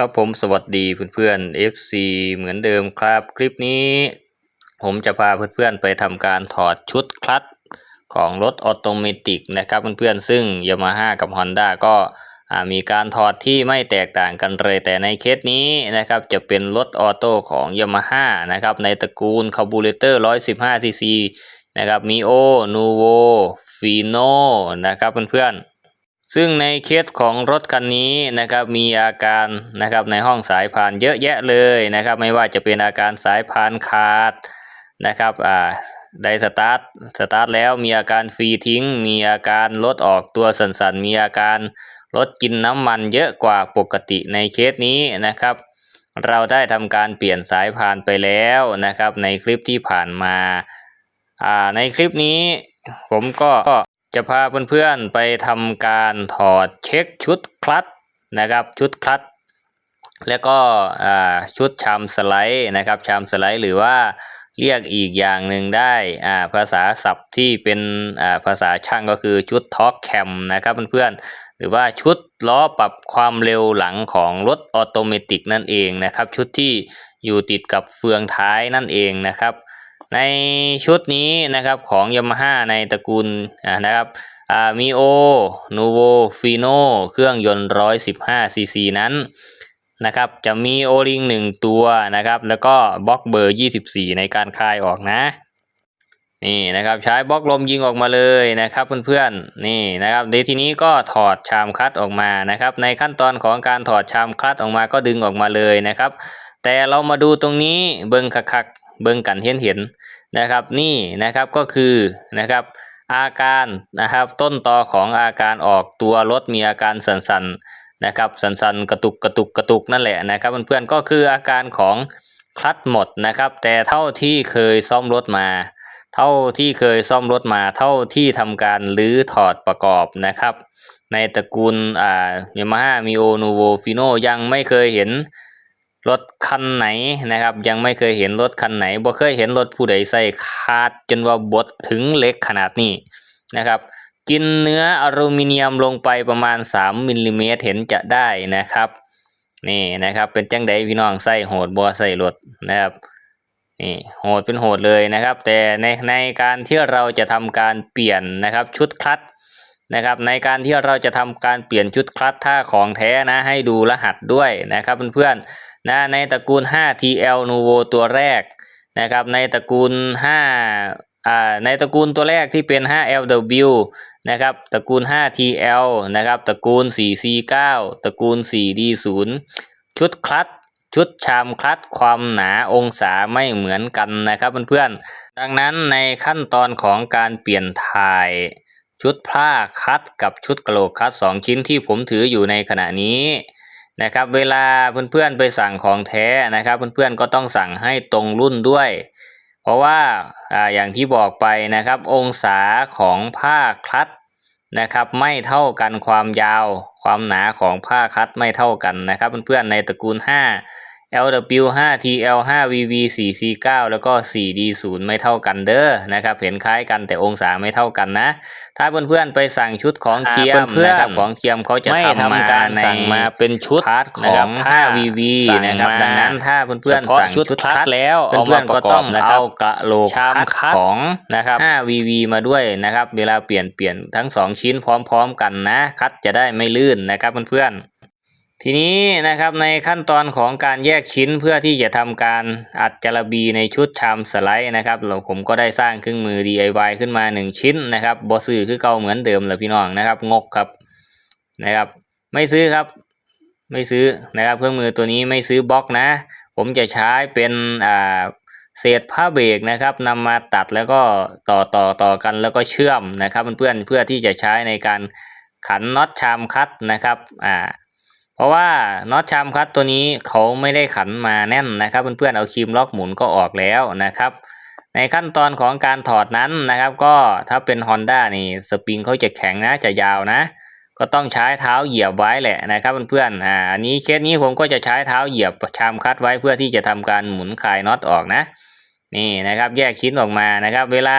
ครับผมสวัสดีเพื่อนๆ FC เหมือนเดิมครับ คลิปนี้ ผมจะพาเพื่อนๆไปทำการถอดชุดคลัตช์ของรถออโตเมติกนะครับเพื่อนๆซึ่ง Yamaha กับ Honda ก็มีการถอดที่ไม่แตกต่างกันเลย แต่ในเคสนี้นะครับจะเป็นรถออโต้ของ Yamaha นะครับในตระกูลคาบูเรเตอร์ 115cc นะครับ Mio Nuvo Fino นะครับเพื่อนๆ ซึ่งในเคสของรถคันนี้นะครับมีอาการนะครับในห้องสายพานเยอะแยะเลยนะครับไม่ว่าจะเป็นอาการสายพานขาดนะครับอ่าได้สตาร์ทสตาร์ทแล้วมีอาการฟรีทิ้ง มีอาการรถออกตัวสั่นๆ มีอาการรถกินน้ำมันเยอะกว่าปกติในเคสนี้นะครับ เราได้ทำการเปลี่ยนสายพานไปแล้วนะครับ ในคลิปที่ผ่านมาอ่าในคลิปนี้ผมก็ จะพาเพื่อนๆไปทำการถอดเช็คชุดคลัตช์นะครับชุดคลัตช์แล้วก็ชุดชามสไลด์นะครับชามสไลด์หรือว่าเรียกอีกอย่างหนึ่งได้ภาษาศัพท์ที่เป็นภาษาช่างก็คือชุดท็อกแคมนะครับเพื่อนๆหรือว่าชุดล้อปรับความเร็วหลังของรถออโตเมติกนั่นเองนะครับ ชุดที่อยู่ติดกับเฟืองท้ายนั่นเองนะครับ ในชุดนี้นะครับของ Yamaha ในตระกูลนะครับมิโอนูโวฟีโนเครื่องยนต์ 115 ซีซีนั้นนะครับจะมีโอลิงหนึ่งตัวนะครับ แล้วก็บล็อกเบอร์ 24 ในการคายออกนะนี่นะครับใช้บล็อกลมยิงออกมาเลยนะครับเพื่อนๆนี่นะครับเดี๋ยวทีนี้ก็ถอดชามคลัตออกมานะครับ ในขั้นตอนของการถอดชามคลัตออกมาก็ดึงออกมาเลยนะครับ แต่เรามาดูตรงนี้เบิ้งคักๆเบิ้งกันเห็นเห็น นะครับนี่นะครับก็คือนะครับอาการนะครับต้นตอของอาการออกตัวรถมีอาการสั่นๆนะครับสั่นๆกระตุกกระตุกกระตุกนั่นแหละนะครับเพื่อนๆก็คืออาการของคลัตช์หมดนะครับ แต่เท่าที่เคยซ่อมรถมา เท่าที่เคยซ่อมรถมา เท่าที่ทำการรื้อถอดประกอบนะครับ ในตระกูลอ่ายามาฮ่ามิโอนูโวฟิโนยังไม่เคยเห็น รถคันไหนนะครับ ยังไม่เคยเห็นรถคันไหนบ่เคยเห็นรถผู้ใดใส่ขาดจนว่าบดถึงเล็กขนาดนี้นะครับ กินเนื้ออลูมิเนียมลงไปประมาณ 3มิลลิเมตรเห็นจะได้นะครับนี่นะครับเป็นจังไดพี่น้องใส่โหดบ่ใส่รถนะครับนี่โหดเป็นโหดเลยนะครับ แต่ในในการที่เราจะทำการเปลี่ยนนะครับชุดคลัตช์นะครับในการที่เราจะทำการเปลี่ยนชุดคลัตช์ถ้าของแท้นะให้ดูรหัสด้วยนะครับเพื่อนๆ นะในตระกูล 5TL Nuvo ตัวแรกนะครับในตระกูล5อ่าในตระกูลตัวแรกที่เป็น 5LW นะครับตระกูล 5TL นะครับตระกูล 4C9 ตระกูล 4D0 ชุดคลัตช์ชุดชามคลัตช์ความหนาองศาไม่เหมือนกันนะครับเพื่อนๆ ดังนั้นในขั้นตอนของการเปลี่ยนถ่าย ชุดผ้าคัดกับชุดกระโหลกคัดสองชิ้นที่ผมถืออยู่ในขณะนี้ นะครับเวลาเพื่อนๆไปสั่งของแท้นะครับเพื่อนๆก็ต้องสั่งให้ตรงรุ่นด้วย เพราะว่าอ่าอย่างที่บอกไปนะครับองศาของผ้าคลัดนะครับไม่เท่ากันความยาว ความหนาของผ้าคลัดไม่เท่ากันนะครับเพื่อนๆในตระกูล 5 LW 5 TL 5 VV 4 C9 แล้วก็ 4D0 ไม่เท่ากันเด้อนะครับ เห็นคล้ายกันแต่องศาไม่เท่ากันนะ ถ้าเพื่อนๆไปสั่งชุดของเทียมเพื่อนๆนะครับของเทียมเขาจะไม่ทำมาทำการในสั่งมาเป็นชุดพาร์ทขนะคอรังบถ้า 5VV สั่งนะครับมาดังนั้นถ้าเพื่อนเฉๆพาะสั่งชุชุดดคลัคัตดช์แล้วเอาเพื่อนมาๆปก็ระกอบต้องนะครับเอากระโหลกชามคัดคัดของนะครับ 5VV มาด้วยนะครับ เวลาเปลี่ยนเปลี่ยนทั้งสองชิ้นพร้อม ๆ กันนะ คัดจะได้ไม่ลื่นนะครับเพื่อนๆ ทีนี้นะครับในขั้นตอนของการแยกชิ้นเพื่อที่จะทำการอัดจารบีในชุดชามสไลด์นะครับเราผมก็ได้สร้างเครื่องมือ DIY ขึ้นมา 1 ชิ้นนะครับบอซื้อคือเก่าเหมือนเดิมแหละพี่น้องนะครับงกครับนะครับ ไม่ซื้อครับ ไม่ซื้อนะครับเครื่องมือตัวนี้ไม่ซื้อบล็อกนะ ผมจะใช้เป็นอ่าเศษผ้าเบรกนะครับนำมาตัดแล้วก็ต่อต่อต่อกันแล้วก็เชื่อมนะครับเพื่อนเพื่อที่จะใช้ในการขันน็อตชามคัดนะครับอ่า เพราะว่าน็อตชามคัดตัวนี้เขาไม่ได้ขันมาแน่นนะครับ เพื่อนๆเอาครีมล็อกหมุนก็ออกแล้วนะครับ ในขั้นตอนของการถอดนั้นนะครับ ก็ถ้าเป็น Honda นี่สปริงเขาจะแข็งนะจะยาวนะ ก็ต้องใช้เท้าเหยียบไว้แหละนะครับเพื่อนๆอ่าอันนี้เคสนี้ผมก็จะใช้เท้าเหยียบชามคัดไว้เพื่อที่จะทำการหมุนคลายน็อตออกนะ นี่นะครับแยกชิ้นออกมานะครับ เวลา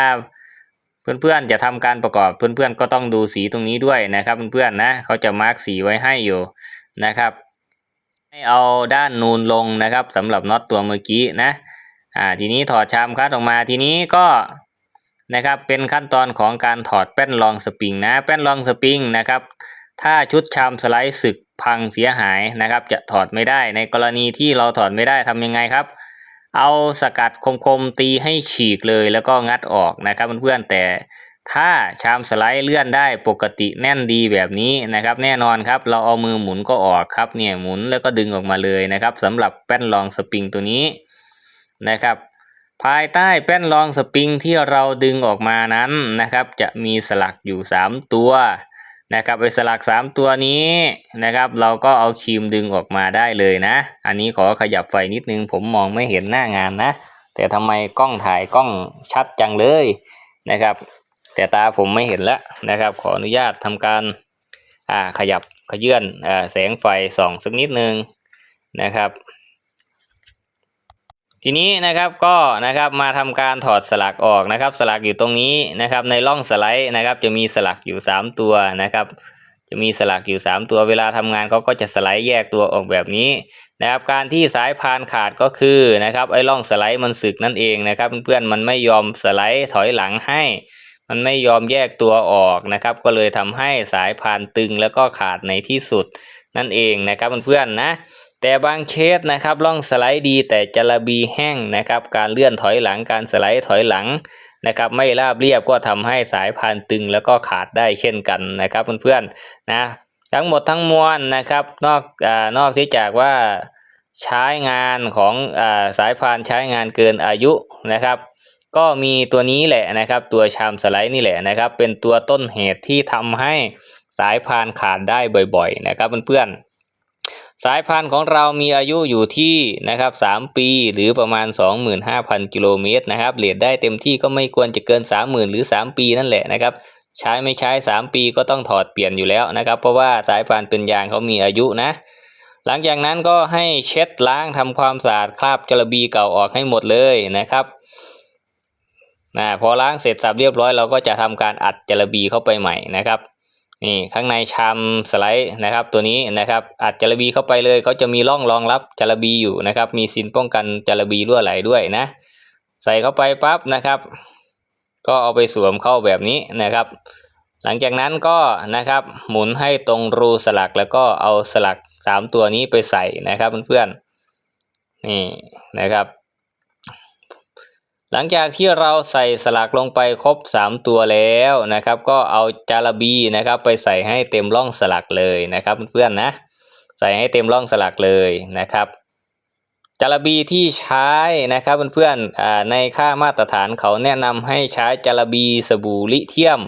เพื่อนๆจะทำการประกอบเพื่อนๆก็ต้องดูสีตรงนี้ด้วยนะครับเพื่อนๆนะเขาจะมาร์กสีไว้ให้อยู่ นะครับ ให้เอาด้านนูนลงนะครับสำหรับน็อตตัวเมื่อกี้นะอ่าทีนี้ถอดชามคัดออกมาทีนี้ก็นะครับเป็นขั้นตอนของการถอดแป้นรองสปริงนะแป้นรองสปริงนะครับ ถ้าชุดชามสไลด์สึกพังเสียหายนะครับ จะถอดไม่ได้ในกรณีที่เราถอดไม่ได้ทำยังไงครับ เอาสกัดคมๆตีให้ฉีกเลยแล้วก็งัดออกนะครับเพื่อนๆแต่ ถ้าชามสไลด์เลื่อนได้ปกติแน่นดีแบบนี้นะครับ แน่นอนครับ เราเอามือหมุนก็ออกครับเนี่ยหมุนแล้วก็ดึงออกมาเลยนะครับสำหรับแป้นรองสปริงตัวนี้นะครับ ภายใต้แป้นรองสปริงที่เราดึงออกมานั้นนะครับ จะมีสลักอยู่ 3 ตัวนะครับไอ้สลัก 3 ตัวนี้นะครับ เราก็เอาครีมดึงออกมาได้เลยนะ อันนี้ขอขยับไฟนิดนึง ผมมองไม่เห็นหน้างานนะ แต่ทำไมกล้องถ่ายกล้องชัดจังเลยนะครับ แต่ตาผมไม่เห็นแล้วนะครับ ขออนุญาตทำการอ่าขยับขยื่นอ่าแสงไฟส่องสักนิดนึงนะครับ ทีนี้นะครับก็นะครับมาทำการถอดสลักออกนะครับ สลักอยู่ตรงนี้นะครับ ในร่องสไลด์นะครับ จะมีสลักอยู่ 3 ตัวนะครับ จะมีสลักอยู่ 3 ตัวเวลาทำงานเขาก็จะสไลด์แยกตัวออกแบบนี้นะครับการที่สายพานขาดก็คือนะครับไอ้ร่องสไลด์มันสึกนั่นเองนะครับ เพื่อนๆมันไม่ยอมสไลด์ถอยหลังให้ มันไม่ยอมแยกตัวออกนะครับ ก็เลยทำให้สายพานตึงแล้วก็ขาดในที่สุดนั่นเองนะครับเพื่อนๆนะ แต่บางเคสนะครับล่องสไลด์ดีแต่จระบีแห้งนะครับ การเลื่อนถอยหลังการสไลด์ถอยหลังนะครับไม่ราบเรียบก็ทำให้สายพานตึงแล้วก็ขาดได้เช่นกันนะครับเพื่อนๆนะทั้งหมดทั้งมวลนะครับนอกอานอกที่จากว่าใช้งานของอสายพานใช้งานเกินอายุนะครับ ก็มีตัวนี้แหละนะครับ ตัวชามสไลด์นี่แหละนะครับ เป็นตัวต้นเหตุที่ทำให้สายพานขาดได้บ่อยๆนะครับเพื่อนๆสายพานของเรามีอายุอยู่ที่นะครับ 3 ปีหรือประมาณ 25,000 กิโลเมตรนะครับเรทได้เต็มที่ก็ไม่ควรจะเกิน 30,000 หรือ 3 ปีนั่นแหละนะครับใช้ไม่ใช้ 3 ปีก็ต้องถอดเปลี่ยนอยู่แล้วนะครับ เพราะว่าสายพานเป็นยางเขามีอายุนะ หลังจากนั้นก็ให้เช็ดล้างทำความสะอาดคราบจระบีเก่าออกให้หมดเลยนะครับ นะพอล้างเสร็จสับเรียบร้อยเราก็จะทำการอัดจระบีเข้าไปใหม่นะครับนี่ข้างในชามสไลด์นะครับ ตัวนี้นะครับ อัดจระบีเข้าไปเลยเขาจะมีร่องรองรับจระบีอยู่นะครับ มีซินป้องกันจระบีรั่วไหลด้วยนะ ใส่เข้าไปปั๊บนะครับ ก็เอาไปสวมเข้าแบบนี้นะครับ หลังจากนั้นก็นะครับ หมุนให้ตรงรูสลักแล้วก็เอาสลักสามตัวนี้ไปใส่นะครับเพื่อนๆนี่นะครับ หลังจากที่เราใส่สลักลงไปครบ 3 ตัวแล้วนะครับ ก็เอาจาระบีนะครับไปใส่ให้เต็มร่องสลักเลยนะครับเพื่อนๆนะ ใส่ให้เต็มร่องสลักเลยนะครับจาระบีที่ใช้นะครับเพื่อนๆอ่าในค่ามาตรฐานเขาแนะนำให้ใช้จาระบีสบู่ลิเทียม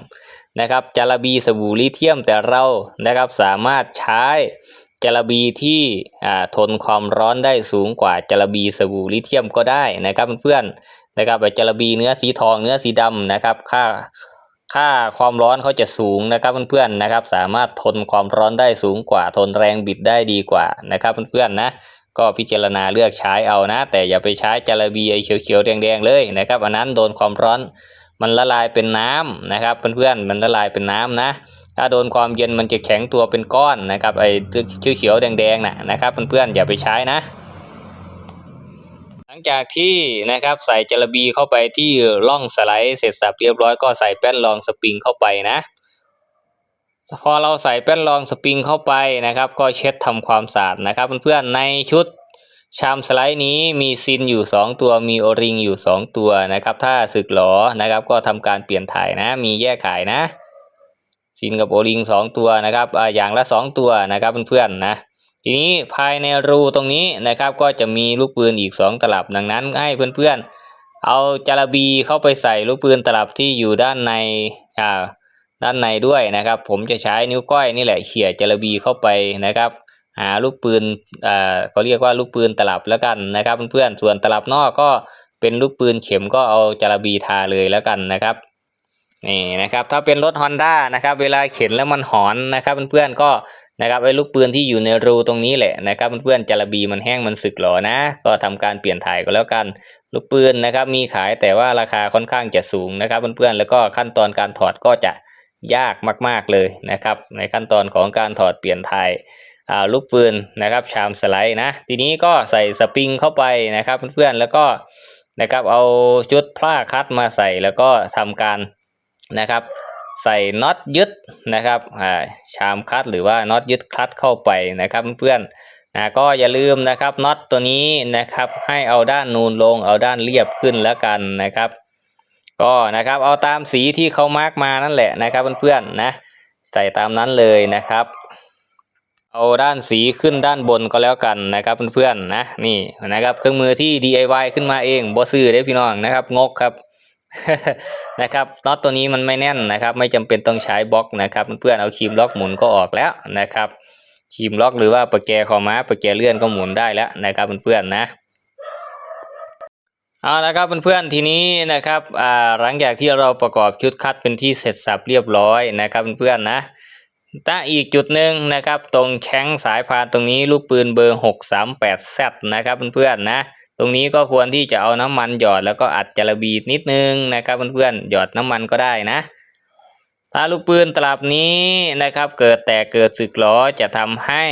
นะครับจาระบีสบู่ลิเทียมแต่เรานะครับสามารถใช้จาระบีที่ทนความร้อนได้สูงกว่าจาระบีสบู่ลิเทียมก็ได้นะครับเพื่อนๆ นะครับไอ้จระบีเนื้อสีทองเนื้อสีดำนะครับ ค่าค่าความร้อนเขาจะสูงนะครับเพื่อนๆนะครับ สามารถทนความร้อนได้สูงกว่าทนแรงบิดได้ดีกว่านะครับเพื่อนๆนะก็พิจารณาเลือกใช้เอานะ แต่อย่าไปใช้จระบีไอ้เขียวๆแดงๆเลยนะครับอันนั้นโดนความร้อนมันละลายเป็นน้ำนะครับเพื่อนๆมันละลายเป็นน้ำนะ ถ้าโดนความเย็นมันจะแข็งตัวเป็นก้อนนะครับไอ้เขียวๆแดงๆน่ะนะครับเพื่อนๆอย่าไปใช้นะ จากที่นะครับใส่จระบีเข้าไปที่ร่องสไลด์เสร็จสับเรียบร้อยก็ใส่แป้นรองสปริงเข้าไปนะ พอเราใส่แป้นรองสปริงเข้าไปนะครับ ก็เช็ดทำความสะอาดนะครับเพื่อนๆในชุดชามสไลด์นี้มีซินอยู่ 2 ตัวมีโอริงอยู่ 2 ตัวนะครับ ถ้าสึกหลอนะครับ ก็ทำการเปลี่ยนถ่ายนะ มีแยกขายนะซินกับโอริงสองตัวนะครับอ่าอย่างละ 2 ตัวนะครับเพื่อนๆนะ ทีนี้ภายในรูตรงนี้นะครับก็จะมีลูกปืนอีก 2 ตลับดังนั้นให้เพื่อนๆ เอาจารบีเข้าไปใส่ลูกปืนตลับที่อยู่ด้านในอ่าด้านในด้วยนะครับ ผมจะใช้นิ้วก้อยนี่แหละเขี่ยจารบีเข้าไปนะครับ หาลูกปืนอ่าเขาเรียกว่าลูกปืนตลับแล้วกันนะครับเพื่อนๆส่วนตลับนอกก็เป็นลูกปืนเข็มก็เอาจารบีทาเลยแล้วกันนะครับนี่นะครับถ้าเป็นรถ Honda นะครับ เวลาเข็นแล้วมันหอนนะครับเพื่อนๆก็ นะครับไอ้ลูกปืนที่อยู่ในรูตรงนี้แหละนะครับเพื่อนๆจาระบีมันแห้งมันสึกหรอนะ ก็ทำการเปลี่ยนถ่ายก็แล้วกัน ลูกปืนนะครับมีขายแต่ว่าราคาค่อนข้างจะสูงนะครับเพื่อนๆแล้วก็ขั้นตอนการถอดก็จะยากมากๆเลยนะครับ ในขั้นตอนของการถอดเปลี่ยนถ่ายาลูกปืนนะครับชามสไลด์นะทีนี้ก็ใส่สปริงเข้าไปนะครับเพื่อนๆแล้วก็นะครับเอาชุดผ้าคัดมาใส่แล้วก็ทำการนะครับ ใส่น็อตยึดนะครับอ่าชามคัดหรือว่าน็อตยึดคลัตเข้าไปนะครับเพื่อนนะก็อย่าลืมนะครับน็อตตัวนี้นะครับให้เอาด้านนูนลงเอาด้านเรียบขึ้นแล้วกันนะครับ ก็นะครับเอาตามสีที่เขามาร์กมานั่นแหละนะครับเพื่อนๆนะใส่ตามนั้นเลยนะครับ เอาด้านสีขึ้นด้านบนก็แล้วกันนะครับเพื่อนๆนะนี่นะครับเครื่องมือที่ DIY ขึ้นมาเองบ่ซื้อเด้พี่น้องนะครับงกครับ นะครับน็อตตัวนี้มันไม่แน่นนะครับ ไม่จำเป็นต้องใช้บล็อกนะครับเพื่อนๆเอาครีมล็อกหมุนก็ออกแล้วนะครับครีมล็อกหรือว่าประแกคอม้าประแกเลื่อนก็หมุนได้แล้วนะครับเพื่อนๆนะเอาละครับเพื่อนๆทีนี้นะครับหลังจากที่เราประกอบชุดคัดเป็นที่เสร็จสับเรียบร้อยนะครับเพื่อนๆนะถ้อีกจุดหนึ่งนะครับ ตรงแข้งสายพานตรงนี้ลูกปืนเบอร์ 638 Z นะครับเพื่อนๆนะ ตรงนี้ก็ควรที่จะเอาน้ำมันหยอดแล้วก็อัดจระบีนิดนึงนะครับเพื่อนๆหยอดน้ำมันก็ได้นะ ถ้าลูกปืนตลับนี้นะครับ เกิดแตกเกิดสึกหรอจะทำให้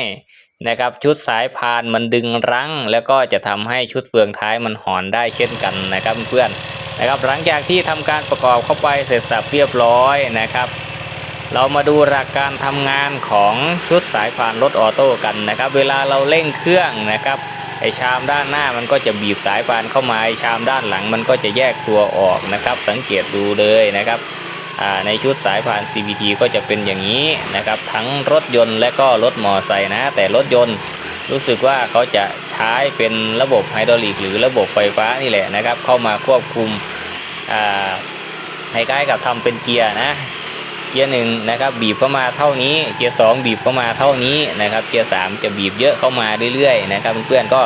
นะครับชุดสายพานมันดึงรั้ง แล้วก็จะทำให้ชุดเฟืองท้ายมันหอนได้เช่นกันนะครับเพื่อนๆนะครับหลังจากที่ทำการประกอบเข้าไปเสร็จสับเรียบร้อยนะครับ เรามาดูหลักการทำงานของชุดสายพานรถออโต้กันนะครับ เวลาเราเร่งเครื่องนะครับ ไอชามด้านหน้ามันก็จะบีบสายพานเข้ามาไอชามด้านหลังมันก็จะแยกตัวออกนะครับ สังเกตดูเลยนะครับในชุดสายพาน CVT ก็จะเป็นอย่างนี้นะครับ ทั้งรถยนต์และก็รถมอไซค์นะ แต่รถยนต์รู้สึกว่าเขาจะใช้เป็นระบบไฮดรอลิกหรือระบบไฟฟ้านี่แหละนะครับ เข้ามาควบคุมอ่าคล้ายๆกับทำเป็นเกียร์นะ เกียร์หนึ่งนะครับบีบเข้ามาเท่านี้ เกียร์สองบีบเข้ามาเท่านี้นะครับ เกียร์สามจะบีบเยอะเข้ามาเรื่อยๆนะครับเพื่อนๆก็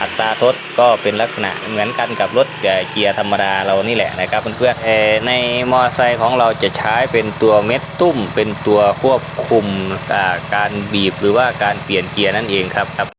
อัตราทดก็เป็นลักษณะเหมือนกันกับรถเกียร์ธรรมดาเรานี่แหละนะครับเพื่อนๆในมอเตอร์ไซค์ของเราจะใช้เป็นตัวเม็ดตุ้ม เป็นตัวควบคุมการบีบหรือว่าการเปลี่ยนเกียร์นั่นเองครับ